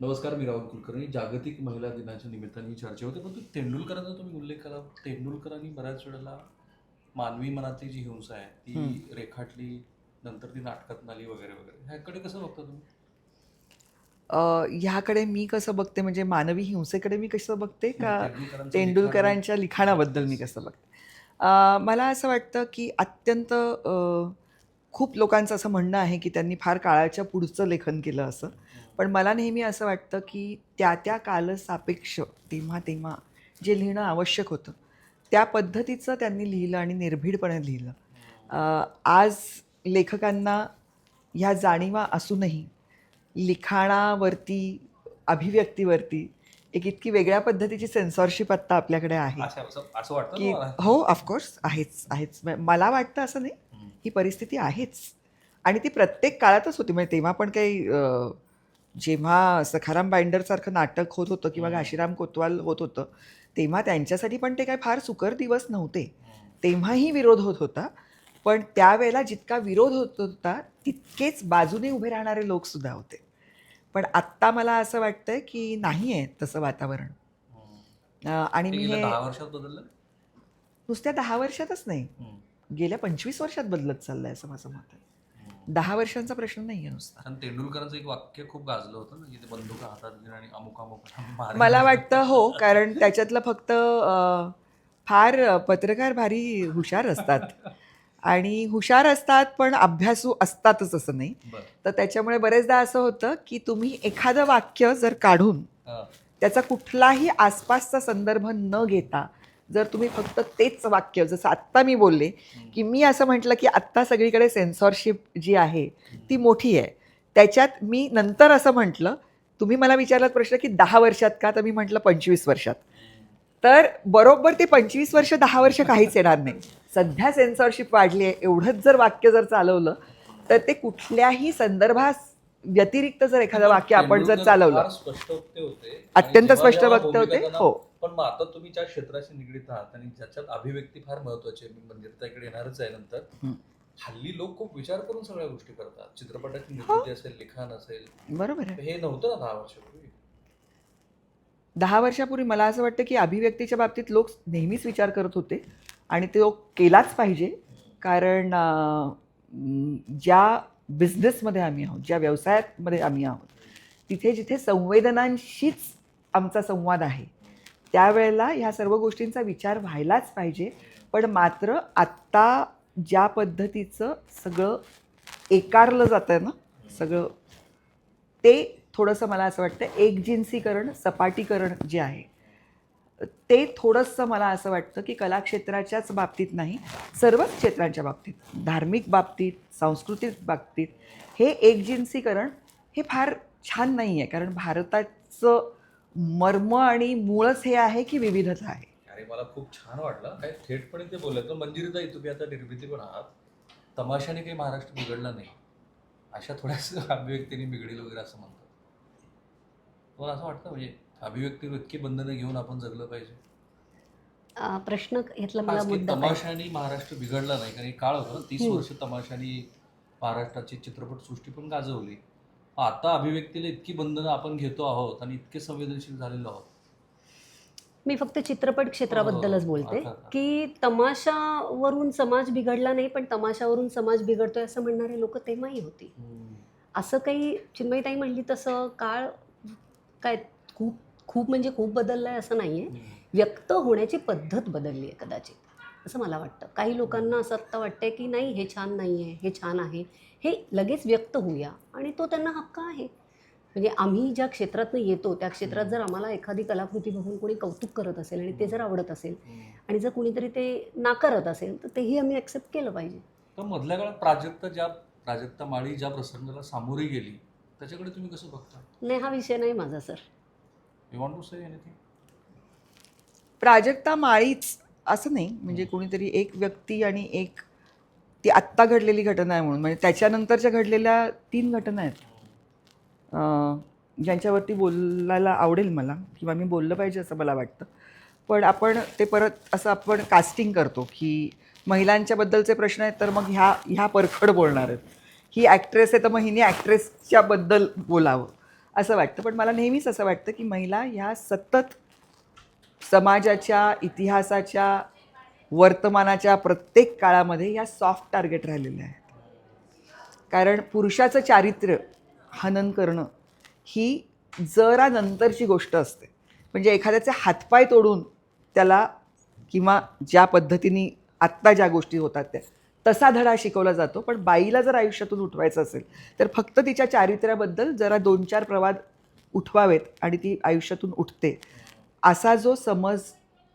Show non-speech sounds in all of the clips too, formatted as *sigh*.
नमस्कार मी राहुल कुलकर्णी. जागतिक महिला दिनाच्या निमित्ताने ही चर्चा होते परंतु तेंडुलकरांचा तुम्ही उल्लेख केला. तेंडुलकरांनी बऱ्याच वेळेला मानवी मनातली जी हिंसा आहे ती रेखाटली नंतर ती नाटकात आली वगैरे वगैरे. ह्याकडे कसं बघता तुम्ही? ह्याकडे मी कसं बघते म्हणजे मानवी हिंसेकडे मी कसं बघते का तेंडुलकरांचं तेंडुलकरांच्या लिखाणाबद्दल. मी कसं बघते? अ, मला असं वाटतं की अत्यंत खूप लोकांचं असं म्हणणं आहे की त्यांनी फार काळाच्या पुढचं लेखन केलं असं. पण मला नेहमी असं वाटतं की त्या त्या कालसापेक्ष तेव्हा तेव्हा जे लिहिणं आवश्यक होतं त्या पद्धतीचं त्यांनी लिहिलं आणि निर्भीडपणे लिहिलं. आज लेखकांना ह्या जाणीवा असूनही लिखाणावरती अभिव्यक्तीवरती एक इतकी वेगळ्या पद्धतीची सेन्सॉरशिप आत्ता आपल्याकडे आहे. असं वाटतं की? हो ऑफकोर्स आहेच आहेच. मला वाटतं असं नाही. ही परिस्थिती आहेच. आणि ती प्रत्येक काळातच होती. म्हणजे तेव्हा पण काही जेव्हा सखाराम बाइंडरसारखं नाटक होत होतं किंवा. घाशीराम कोतवाल होत होतं तेव्हा त्यांच्यासाठी पण ते काय फार सुकर दिवस नव्हते. तेव्हाही विरोध होत होता पण त्यावेळेला जितका विरोध होत होता तितकेच बाजूने उभे राहणारे लोकसुद्धा होते पण आत्ता मला असं वाटतंय की नाही आहे तसं वातावरण आणि मी हे नुसत्या दहा वर्षातच नाही. गेल्या पंचवीस वर्षात बदलत चाललंय असं माझं मत आहे. दहा वर्षांचा प्रश्न नाही आहे नुसता कारण तेंडुलकरांचं एक वाक्य खूप गाजलं होतं ना की ते बंदूक हातात घेऊन आणि अमुक अमुक. *laughs* मला वाटतं हो कारण त्याच्यातलं फक्त अं, फार पत्रकार भारी हुशार असतात आणि हुशार असतात पण अभ्यासू असतातच असं नाही बरं. तर त्याच्यामुळे बरेचदा असं होतं की तुम्ही एखादं वाक्य जर काढून हा. त्याचा कुठलाही आसपासचा संदर्भ न घेता जर तुम्ही फक्त तेच वाक्य जसं आत्ता मी बोलले की मी असं म्हटलं की आत्ता सगळीकडे सेन्सॉरशिप जी आहे ती मोठी आहे. त्याच्यात मी नंतर असं म्हटलं तुम्ही मला विचारलात प्रश्न की दहा वर्षात का? तर मी म्हटलं पंचवीस वर्षात. तर बरोबर ते पंचवीस वर्ष दहा वर्ष काहीच येणार नाही. सध्या सेन्सॉरशिप वाढली आहे एवढंच जर वाक्य जर चालवलं तर ते कुठल्याही संदर्भास व्यतिरिक्त जर एखादं वाक्य आपण जर चालवलं. अत्यंत स्पष्ट वक्ते होते, हो. पण मग आता तुम्ही ज्या क्षेत्राशी निगडीत आहात आणि ज्याच्यात अभिव्यक्ती फार महत्वाची आहे मी मंदिरताकडे येणारच आहे नंतर. हल्ली लोक खूप विचार करून सगळ्या गोष्टी करतात चित्रपटाची हो. निर्मिती असेल लिखाण असेल बरोबर हे नव्हतं ना दहा वर्षापूर्वी दहा वर्षापूर्वी मला असं वाटतं की अभिव्यक्तीच्या बाबतीत लोक नेहमीच विचार करत होते आणि तो केलाच पाहिजे कारण ज्या बिझनेसमध्ये आम्ही आहोत ज्या व्यवसायामध्ये आम्ही आहोत तिथे जिथे संवेदनांशीच आमचा संवाद आहे त्यावेळेला ह्या सर्व गोष्टींचा विचार व्हायलाच पाहिजे. पण मात्र आत्ता ज्या पद्धतीचं सगळं एकारलं जातं आहे ना सगळं ते थोडंसं मला असं वाटतं एकजिन्सीकरण सपाटीकरण जे आहे ते थोडंसं मला असं वाटतं की कलाक्षेत्राच्याच बाबतीत नाही सर्वच क्षेत्रांच्या बाबतीत. धार्मिक बाबतीत सांस्कृतिक बाबतीत हे एकजिन्सीकरण हे फार छान नाही आहे कारण भारताचं मर्म आणि मूळच हे आहे की विविधता आहे? अरे मला खूप छान वाटलं. काय थेटपणे ते बोलत मंदिरताई तुम्ही आता निर्मिती पण आहात. तमाशाने काही महाराष्ट्र बिघडला नाही. अशा थोड्याच *laughs* अभिव्यक्तीने बिघडेल वगैरे असं म्हणतात. तुम्हाला असं वाटतं? म्हणजे अभिव्यक्तीवर इतकी बंधनं घेऊन आपण जगलं पाहिजे? प्रश्न यातला मला मुद्दा? तमाशाने महाराष्ट्र बिघडला नाही. कारण एक काळ होता ना तीस. वर्ष तमाशाने महाराष्ट्राची चित्रपटसृष्टी पण गाजवली. आता अभिव्यक्तीला इतकी बंधनं आपण घेतो आहोत आणि इतके संवेदनशील झालेलो आहोत. मी फक्त चित्रपट क्षेत्राबद्दलच हो, बोलते अर्थात. की तमाशावरून समाज बिघडला नाही पण तमाशावरून समाज बिघडतोय असं म्हणणारे लोक तेव्हाही होती. असं काही चिन्मयताई म्हणली तसं काळ काय खूप खूप म्हणजे खूप बदललं आहे असं नाही आहे व्यक्त होण्याची पद्धत बदलली आहे कदाचित असं मला वाटतं. काही लोकांना असं आत्ता वाटतंय की नाही हे छान नाही आहे हे छान आहे हे लगेच व्यक्त होऊया. आणि तो त्यांना हक्क आहे. म्हणजे आम्ही ज्या क्षेत्रातनं येतो त्या क्षेत्रात जर आम्हाला एखादी कलाकृती बघून कोणी कौतुक करत असेल आणि ते जर आवडत असेल आणि जर कुणीतरी ते नाकारत असेल तर तेही आम्ही ॲक्सेप्ट केलं पाहिजे. तर मधल्या काळात प्राजक्ता ज्या प्राजक्ता माळी ज्या प्रसंगाला सामोरी गेली त्याच्याकडे तुम्ही कसं बघता? नाही हा विषय नाही माझा sir. You want to say anything Prajakta माळीच असं नाही. म्हणजे कोणीतरी एक व्यक्ती आणि एक ती आत्ता घडलेली घटना आहे म्हणून. म्हणजे त्याच्यानंतरच्या घडलेल्या तीन घटना आहेत. ज्यांच्यावरती बोलायला आवडेल मला किंवा मी बोललं पाहिजे असं मला वाटतं. पण आपण ते परत असं आपण कास्टिंग करतो की महिलांच्याबद्दलचे प्रश्न आहेत तर मग ह्या ह्या परखड बोलणार आहेत. ही ॲक्ट्रेस आहे तर मग हिने ॲक्ट्रेसच्याबद्दल बोलावं असं वाटतं. पण मला नेहमीच असं वाटतं की महिला ह्या सतत समाजाच्या इतिहासाच्या वर्तमानाच्या प्रत्येक काळामध्ये या सॉफ्ट टार्गेट राहिलेल्या आहेत. कारण पुरुषाचं चारित्र्य हनन करणं ही जरा नंतरची गोष्ट असते. म्हणजे एखाद्याचे हातपाय तोडून त्याला किंवा ज्या पद्धतीने आत्ता ज्या गोष्टी होतात त्या तसा धडा शिकवला जातो. पण बाईला जर आयुष्यातून उठवायचं असेल तर फक्त तिच्या चारित्र्याबद्दल जरा दोन चार प्रवाद उठवावेत आणि ती आयुष्यातून उठते. असा जो समज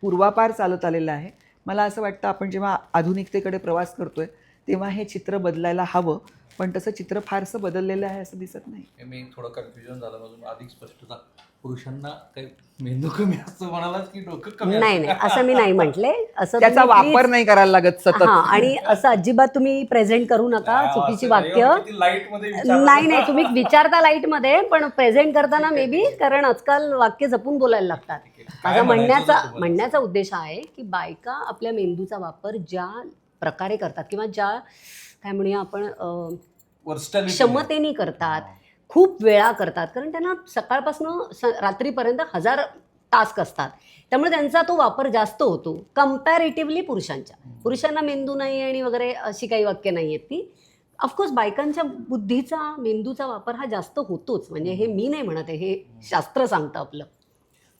पूर्वापार चालत आलेला आहे मला असं वाटतं आपण जेव्हा आधुनिकतेकडे प्रवास करतोय तेव्हा हे चित्र बदलायला हवं. पण तसं चित्र फारसं बदललेलं आहे असं दिसत नाही. हे मी थोडं कन्फ्युजन झालं म्हणून अधिक स्पष्टता. पुरुषांना काही मेंदू कमी असतं म्हणालाच की डोकं कमी नाही. नाही. असं मी नाही म्हटले. असं त्याचा तुम्ही वापर नाही करायला लागत सतत. हा आणि असं अजिबात तुम्ही प्रेझेंट करू नका चुकीची असं वाक्य. light मध्ये विचारलं. नाही नाही तुम्ही विचारता लाइटमध्ये पण प्रेझेंट करताना मे बी कारण आजकाल वाक्य जपून बोलायला लागतात. माझा म्हणण्याचा? म्हणण्याचा उद्देश हा आहे की बायका आपल्या मेंदूचा वापर ज्या प्रकारे करतात किंवा ज्या काय म्हणूया आपण क्षमतेने करतात खूप वेळा करतात. कारण त्यांना सकाळपासून रात्रीपर्यंत हजार टास्क असतात. त्यामुळे त्यांचा तो वापर जास्त होतो. कम्पॅरेटिव्हली पुरुषांच्या. पुरुषांना मेंदू नाही आणि वगैरे अशी काही वाक्य नाही आहेत ती. ऑफकोर्स बायकांच्या बुद्धीचा मेंदूचा वापर हा जास्त होतोच. म्हणजे हे मी नाही म्हणत आहे हे शास्त्र सांगतं आपलं.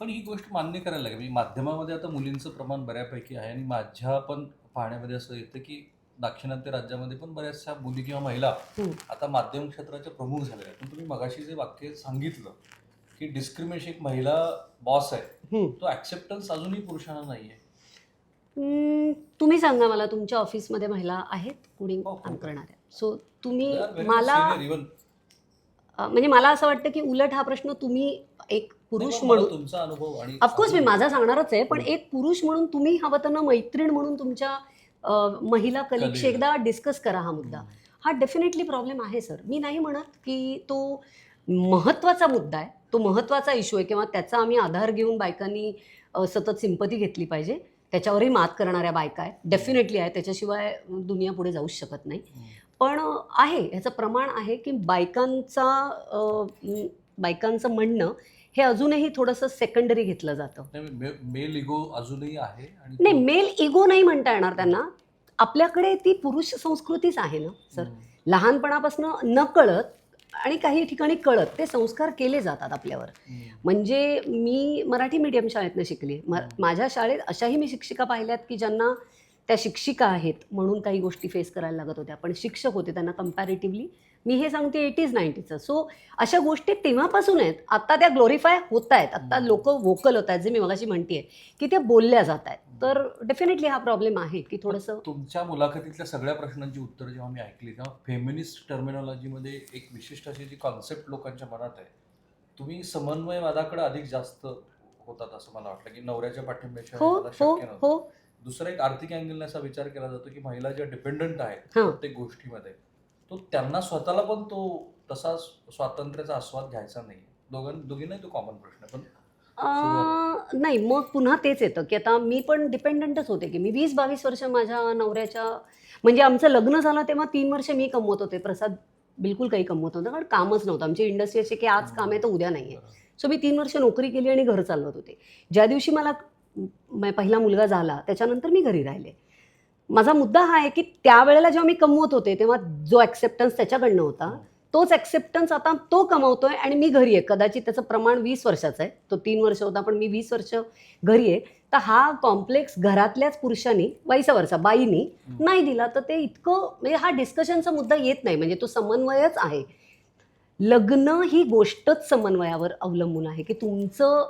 पण ही गोष्ट मान्य करायला लागेल म्हणजे माध्यमामध्ये आता मुलींचं प्रमाण बऱ्यापैकी आहे आणि माझ्या पण पाहण्यामध्ये असं येतं की दाक्षिणात्य राज्यामध्ये पण बऱ्याचशा मुली किंवा महिला हम्म. आता माध्यम क्षेत्राच्या प्रमुख झालेल्या आहेत पण तुम्ही मगाशी जे वाक्य सांगितलं की डिस्क्रिमिनेशन एक महिला बॉस आहे हम्म. तो ऍक्सेप्टन्स अजूनही पुरुषांना नाहीये हम्म, तुम्ही सांगा मला तुमच्या ऑफिसमध्ये महिला आहेत कुणी हो, काम. करणाऱ्या सो तुम्ही मला म्हणजे मला असं वाटतं की उलट हा प्रश्न तुम्ही एक पुरुष म्हणून तुमचा अनुभव आणि ऑफकोर्स मी माझा सांगणारच आहे पण. एक पुरुष म्हणून तुम्ही हवं तर मैत्रीण म्हणून तुमच्या महिला कलिगशी. एकदा डिस्कस करा हा मुद्दा. हा डेफिनेटली प्रॉब्लेम आहे सर मी नाही म्हणत की तो महत्त्वाचा मुद्दा आहे तो महत्त्वाचा इश्यू आहे किंवा त्याचा आम्ही आधार घेऊन बायकांनी सतत सिंपती घेतली पाहिजे. त्याच्यावरही मात करणाऱ्या बायका आहेत डेफिनेटली आहे त्याच्याशिवाय दुनिया पुढे जाऊच शकत नाही. पण आहे ह्याचं प्रमाण आहे की बायकांचा बायकांचं म्हणणं हे अजूनही थोडंसं सेकंडरी घेतलं जातं. मे- मेल इगो अजूनही आहे नाही मेल इगो नाही म्हणता येणार त्यांना. आपल्याकडे ती पुरुष संस्कृतीच आहे ना सर. लहानपणापासून न कळत आणि काही ठिकाणी कळत ते संस्कार केले जातात आपल्यावर. म्हणजे मी मराठी मीडियम शाळेतनं शिकली. माझ्या शाळेत अशाही मी शिक्षिका पाहिल्यात की ज्यांना त्या शिक्षिका आहेत म्हणून काही गोष्टी फेस करायला लागत होत्या. पण शिक्षक होते त्यांना कम्पॅरेटिव्हली मी हे सांगते एटीज नाईन्टीचं सो अशा गोष्टी तेव्हापासून आहेत. आता त्या ग्लोरिफाय होत आहेत आता हम्म. लोक वोकल होत आहेत जे मी मगाशी म्हणते की त्या बोलल्या जात आहेत तर डेफिनेटली हा प्रॉब्लेम आहे की थोडंसं तुमच्या मुलाखतीतल्या सगळ्या प्रश्नांची उत्तरं जेव्हा मी ऐकली तेव्हा फेमिनिस्ट टर्मिनॉलॉजीमध्ये एक विशिष्ट अशी जी कॉन्सेप्ट लोकांच्या मनात आहे तुम्ही समन्वयवादाकडे अधिक जास्त होतात असं मला वाटलं की नवऱ्याच्या पाठिंब्याशिवाय हो हो हो. दुसरा एक आर्थिक अँगलने असा विचार केला जातो की महिला ज्या डिपेंडंट आहेत हां. प्रत्येक गोष्टीमध्ये तो त्यांना स्वतःला पण तो तसा स्वातंत्र्याचा आस्वाद घ्यायचा नाही दोघां दोघींनाही तो कॉमन प्रश्न आहे. पण अं, नाही मग पुन्हा तेच येतं की आता मी पण डिपेंडंटच होते की मी वीस बावीस वर्ष माझ्या नवऱ्याच्या म्हणजे आमचं लग्न झालं तेव्हा तीन वर्ष मी कमवत होते. प्रसाद बिलकुल काही कमवत नव्हतं कारण कामच नव्हतं. आमची इंडस्ट्री अशी की आज काम आहे तर उद्या नाही आहे सो मी तीन वर्ष नोकरी केली आणि घर चालवत होते. ज्या दिवशी मला पहिला मुलगा झाला त्याच्यानंतर मी घरी राहिले. माझा मुद्दा हा आहे की त्यावेळेला जेव्हा मी कमवत होते तेव्हा जो ॲक्सेप्टन्स त्याच्याकडनं होता तोच ॲक्सेप्टन्स आता तो कमवतोय आणि मी घरी आहे. कदाचित त्याचं प्रमाण वीस वर्षाचं आहे. तो तीन वर्ष होता पण मी वीस वर्ष घरी आहे. तर हा कॉम्प्लेक्स घरातल्याच पुरुषांनी वैसा वर्षा बाईनी. नाही दिला. तर ते इतकं म्हणजे हा डिस्कशनचा मुद्दा येत नाही. म्हणजे तो समन्वयच आहे. लग्न ही गोष्टच समन्वयावर अवलंबून आहे की तुमचं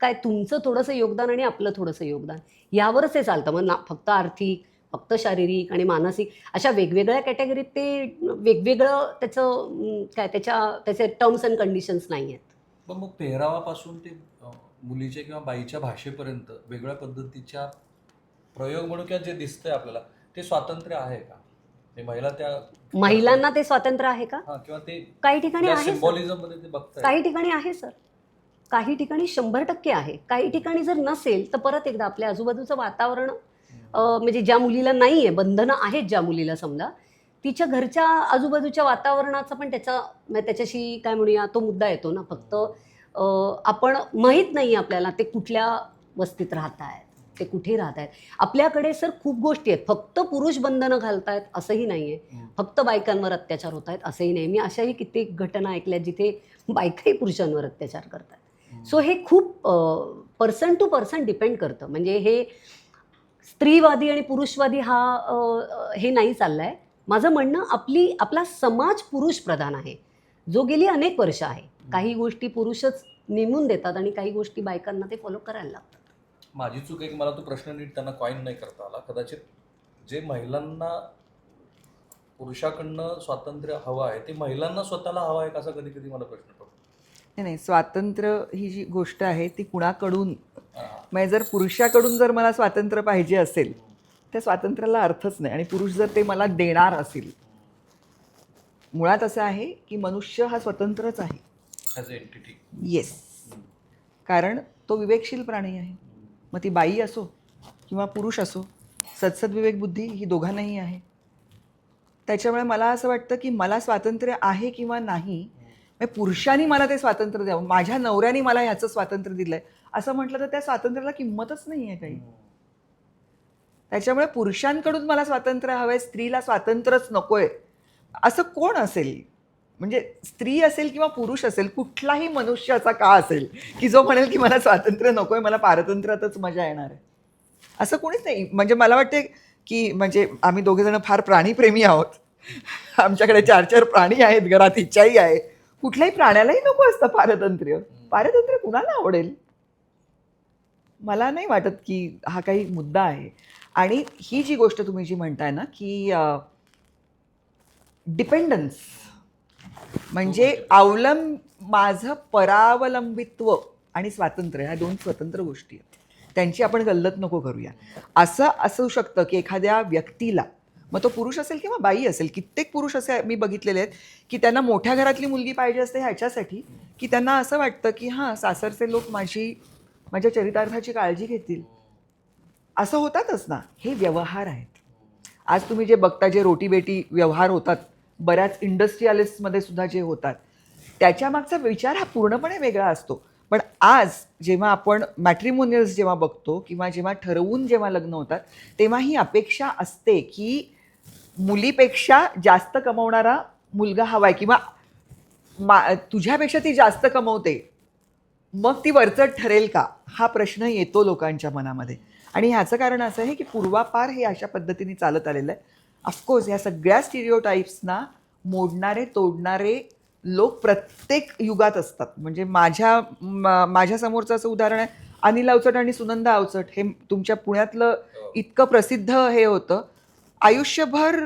काय तुमचं थोडंसं योगदान आणि आपलं थोडंसं योगदान. यावरच हे चालतं. मग ना फक्त आर्थिक फक्त शारीरिक आणि मानसिक अशा वेगवेगळ्या कॅटेगरीत ते वेगवेगळं त्याचं काय त्याच्या त्याचे टर्म्स अँड कंडिशन्स नाही आहेत. पण मग पेहरावापासून ते मुलीच्या किंवा बाईच्या भाषेपर्यंत वेगळ्या पद्धतीच्या प्रयोग म्हणून किंवा जे दिसतंय आपल्याला ते स्वातंत्र्य आहे का? ते महिला त्या महिलांना ते स्वातंत्र्य आहे का? किंवा ते काही ठिकाणी आहे सर. सिम्बॉलिझममध्ये ते बघताय काही ठिकाणी आहे सर. काही ठिकाणी शंभर टक्के आहे. काही ठिकाणी जर नसेल तर परत एकदा आपल्या आजूबाजूचं वातावरण म्हणजे ज्या मुलीला नाही आहे बंधनं आहेत ज्या मुलीला समजा तिच्या घरच्या आजूबाजूच्या वातावरणाचा पण त्याचा त्याच्याशी काय म्हणूया तो मुद्दा येतो ना. फक्त आपण माहीत नाही आपल्याला ते कुठल्या वस्तीत राहत आहेत ते कुठे राहत आहेत आपल्याकडे सर खूप गोष्टी आहेत. फक्त पुरुष बंधनं घालतायत असंही नाही आहे. फक्त बायकांवर अत्याचार होत आहेत असंही नाही मी अशाही कित्येक घटना ऐकल्या जिथे बायकाही पुरुषांवर अत्याचार करतात सो हे खूप पर्सन टू पर्सन डिपेंड करतं. म्हणजे हे स्त्रीवादी आणि पुरुषवादी हा हे नाही चाललं आहे माझं म्हणणं आपली आपला समाज पुरुष प्रधान आहे. जो गेली अनेक वर्ष आहे. काही गोष्टी पुरुषच नेमून देतात आणि काही गोष्टी बायकांना ते फॉलो करायला लागतात. माझी चूक एक मला तो प्रश्न नीट त्यांना कॉईन नाही करता आला. कदाचित जे महिलांना पुरुषाकडनं स्वातंत्र्य हवं आहे ते महिलांना स्वतःला हवं आहे का असा कधी कधी मला प्रश्न पडतो. नाही नाही स्वातंत्र्य ही जी गोष्ट आहे ती कुणाकडून. म्हणजे जर पुरुषाकडून जर मला स्वातंत्र्य पाहिजे असेल त्या स्वातंत्र्याला अर्थच नाही. आणि पुरुष जर ते मला देणार असेल मुळात असं आहे की मनुष्य हा स्वतंत्रच आहे. येस कारण तो विवेकशील प्राणी आहे. मग ती बाई असो किंवा पुरुष असो सत्सद विवेक बुद्धी ही दोघांनाही आहे. त्याच्यामुळे मला असं वाटतं की मला स्वातंत्र्य आहे किंवा नाही म्हणजे पुरुषांनी मला ते स्वातंत्र्य द्यावं. माझ्या नवऱ्याने मला ह्याचं स्वातंत्र्य दिलं आहे असं म्हटलं तर त्या स्वातंत्र्याला किंमतच नाही आहे काही त्याच्यामुळे पुरुषांकडून मला स्वातंत्र्य हवं आहे स्त्रीला स्वातंत्र्यच नकोय. असं कोण असेल? म्हणजे स्त्री असेल किंवा पुरुष असेल कुठलाही मनुष्याचा का असेल की जो म्हणेल की मला स्वातंत्र्य नकोय मला पारतंत्र्यातच मजा येणार आहे. असं कोणीच नाही. म्हणजे मला वाटते की म्हणजे आम्ही दोघे जण फार प्राणीप्रेमी आहोत. आमच्याकडे चार चार प्राणी आहेत घरात इच्छाही आहे. कुठल्याही प्राण्यालाही नको असतं पारतंत्र्य. पारतंत्र्य कुणाला आवडेल? मला नाही वाटत की हा काही मुद्दा आहे. आणि ही जी गोष्ट तुम्ही जी म्हणताय ना की डिपेंडन्स म्हणजे अवलंब माझं परावलंबित्व आणि स्वातंत्र्य ह्या दोन स्वतंत्र गोष्टी आहेत. त्यांची आपण गल्लत नको करूया. असं असू शकतं की एखाद्या व्यक्तीला मग तो पुरुष असेल किंवा बाई असेल कित्येक पुरुष असे मी बघितलेले आहेत की त्यांना मोठ्या घरातली मुलगी पाहिजे असते ह्याच्यासाठी की त्यांना असं वाटतं की हां सासरचे लोक माझी माझ्या चरितार्थाची काळजी घेतील. असं होतातच ना. हे व्यवहार आहेत. आज तुम्ही जे बघता जे रोटीबेटी व्यवहार होतात बऱ्याच इंडस्ट्रियलिस्टमध्ये सुद्धा जे होतात त्याच्या मागचा विचार हा पूर्णपणे वेगळा असतो. पण आज जेव्हा आपण मॅट्रिमोनियल्स जेव्हा बघतो किंवा जेव्हा ठरवून जेव्हा लग्न होतात तेव्हा ही अपेक्षा असते की मुलीपेक्षा जास्त कमवणारा मुलगा हवाय किंवा मा तुझ्यापेक्षा ती जास्त कमवते मग ती वरचढ ठरेल का? हा प्रश्न येतो लोकांच्या मनामध्ये. आणि ह्याचं कारण असं आहे की पूर्वापार हे अशा पद्धतीने चालत आलेलं आहे. ऑफकोर्स या सगळ्या स्टिरिओटाईप्सना मोडणारे तोडणारे लोक प्रत्येक युगात असतात. म्हणजे माझ्या माझ्यासमोरचं असं उदाहरण आहे अनिल अवचट आणि सुनंदा अवचट. हे तुमच्या पुण्यातलं इतकं प्रसिद्ध हे होतं. आयुष्यभर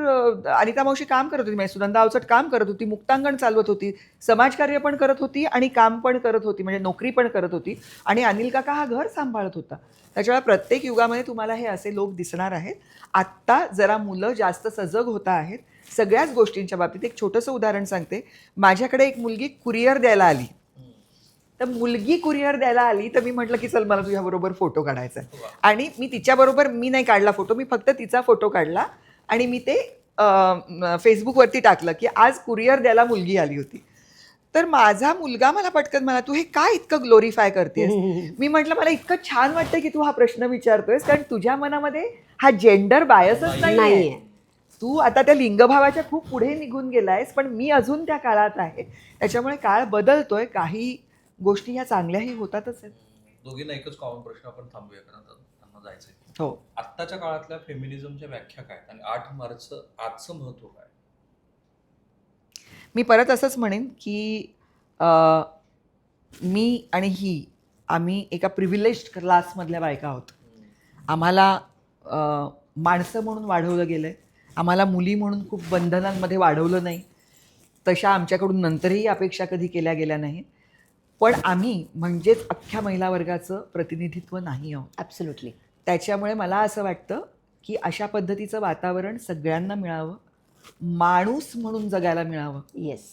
अनिता मावशी काम करत होती म्हणजे सुनंदा अवचट काम करत होती मुक्तांगण चालवत होती समाजकार्य पण करत होती आणि काम पण करत होती म्हणजे नोकरी पण करत होती आणि अनिल काका हा घर सांभाळत होता. त्याच्यामुळे प्रत्येक युगामध्ये तुम्हाला हे असे लोक दिसणार आहेत. आत्ता जरा मुलं जास्त सजग होत आहेत. सगळ्याच गोष्टींच्या बाबतीत एक छोटंसं उदाहरण सांगते. माझ्याकडे एक मुलगी कुरिअर द्यायला आली. तर मुलगी कुरिअर द्यायला आली तर मी म्हटलं की चल मला तुझ्याबरोबर फोटो काढायचा आहे. आणि मी तिच्याबरोबर मी नाही काढला फोटो मी फक्त तिचा फोटो काढला आणि मी ते फेसबुकवरती टाकलं की आज कुरिअर द्यायला मुलगी आली होती. तर माझा मुलगा मला पटकन मला तू हे काय इतकं ग्लोरीफाय करतेस? *laughs* मी म्हटलं मला इतकं छान वाटतं की तू हा प्रश्न विचारतोयस कारण तुझ्या मनामध्ये हा जेंडर बायसच नाही नाहीये. तू आता त्या लिंगभावाच्या खूप पुढे निघून गेलायस पण मी अजून त्या काळात आहे. त्याच्यामुळे काळ बदलतोय काही गोष्टी ह्या चांगल्याही होतातच आहेत. दोघींना एकच कॉमन प्रश्न आपण थांबूया कारण त्यांना जायचंय. हो. आत्ताच्या काळातल्या फेमिनिझमच्या व्याख्या काय आणि आठ मार्च आजचं महत्त्व काय मी परत असंच म्हणेन की अ, मी आणि ही आम्ही एका प्रिव्हिलेज क्लासमधल्या बायका आहोत. आम्हाला अ, माणसं म्हणून वाढवलं गेलं आहे आम्हाला मुली म्हणून खूप बंधनांमध्ये वाढवलं नाही. तशा आमच्याकडून नंतरही अपेक्षा कधी केल्या गेल्या नाहीत. पण आम्ही म्हणजेच अख्ख्या महिला वर्गाचं प्रतिनिधित्व नाही आहोत. ॲब्सोल्युटली त्याच्यामुळे मला असं वाटतं की अशा पद्धतीचं वातावरण सगळ्यांना मिळावं माणूस म्हणून जगायला मिळावं. येस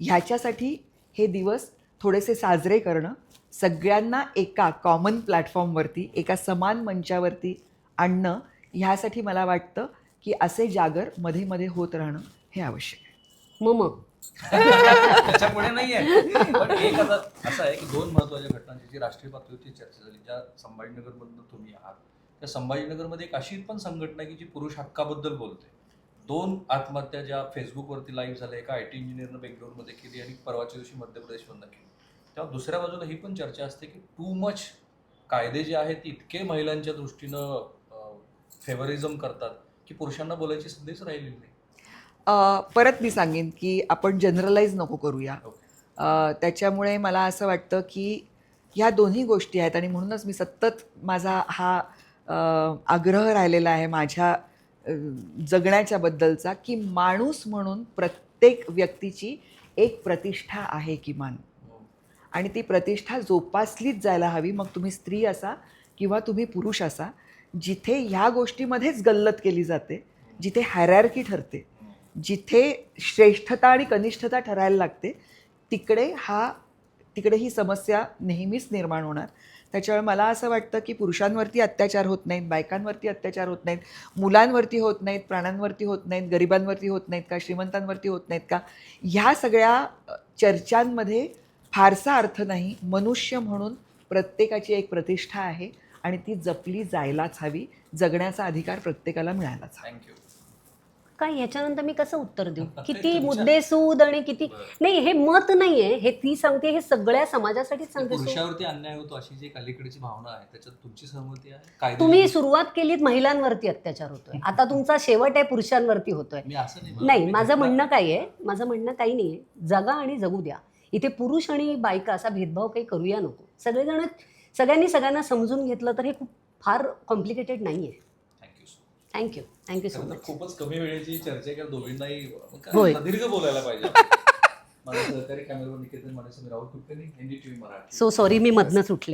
ह्याच्यासाठी हे दिवस थोडेसे साजरे करणं सगळ्यांना एका कॉमन प्लॅटफॉर्मवरती एका समान मंचावरती आणणं ह्यासाठी मला वाटतं की असे जागरमध्ये मध्ये होत राहणं हे आवश्यक आहे. मग *laughs* त्याच्यामुळे नाहीये. पण एक आता असं आहे की दोन महत्त्वाच्या घटनांची जी राष्ट्रीय पातळीवरची चर्चा झाली ज्या संभाजीनगरमधनं तुम्ही आहात त्या संभाजीनगरमध्ये एक अशी पण संघटना आहे की जी पुरुष हक्काबद्दल बोलते. दोन आत्महत्या ज्या फेसबुकवरती लाईव्ह झाल्या एका आय टी इंजिनियरनं बेंगलोरमध्ये केली आणि परवाच्या दिवशी मध्य प्रदेशमधनं केली. तेव्हा दुसऱ्या बाजूला ही पण चर्चा असते की टू मच कायदे जे आहेत ते इतके महिलांच्या दृष्टीनं फेवरिझम करतात की पुरुषांना बोलायची संधीच राहिलेली नाही. परत मी सांगेन की आपण जनरलाइज नको करूया. त्याच्यामुळे मला असं वाटतं की ह्या दोन्ही गोष्टी आहेत आणि म्हणूनच मी सतत माझा हा आग्रह राहिलेला आहे माझ्या जगण्याच्याबद्दलचा जगण्याच्या बद्दलचा की माणूस म्हणून प्रत्येक व्यक्तीची एक प्रतिष्ठा आहे किमान. आणि ती प्रतिष्ठा जोपासलीच जायला हवी. मग तुम्ही स्त्री असा किंवा तुम्ही पुरुष असा जिथे ह्या गोष्टीमध्येच गल्लत केली जाते जिथे हॅरॅर्की ठरते. जिथे श्रेष्ठता आणि कनिष्ठता ठरायला लागते तिकडे हा तिकडे ही समस्या नेहमीच निर्माण होणार. त्याच्यामुळे मला असं वाटतं की पुरुषांवरती अत्याचार होत नाहीत बायकांवरती अत्याचार होत नाहीत मुलांवरती होत नाहीत प्राण्यांवरती होत नाहीत गरिबांवरती होत नाहीत का श्रीमंतांवरती होत नाहीत का ह्या सगळ्या चर्चांमध्ये फारसा अर्थ नाही. मनुष्य म्हणून प्रत्येकाची एक प्रतिष्ठा आहे आणि ती जपली जायलाच हवी. जगण्याचा अधिकार प्रत्येकाला मिळायलाच हवा. थँक्यू काय ह्याच्यानंतर मी कसं उत्तर देऊ? *laughs* किती तुमच्या- मुद्देसूद आणि किती नाही हे मत नाहीये. हे ती सांगते हे सगळ्या समाजासाठीच सांगते पुरुषावरती अन्याय होतो अशी जी अलीकडची भावना आहे त्याच्यात तुमची सहमती आहे? तुम्ही सुरुवात केलीत महिलांवरती अत्याचार होतोय. आता तुमचा शेवट आहे पुरुषांवरती होतोय. नाही माझं म्हणणं काय आहे? माझं म्हणणं काही नाही आहे. जगा आणि जगू द्या. इथे पुरुष आणि बायका असा भेदभाव काही करूया नको. सगळेजण सगळ्यांनी सगळ्यांना समजून घेतलं तर हे खूप फार कॉम्प्लिकेटेड नाही आहे थँक्यू थँक्यू सो मच खूपच कमी वेळेची चर्चा आहे कारण दोघींनाही होय. दीर्घ बोलायला पाहिजे. *laughs* माझा सहकारी कॅमेरावर Niketan Mane Rahul Kulkarni NDTV Marathi. So sorry मी मधनं सुटले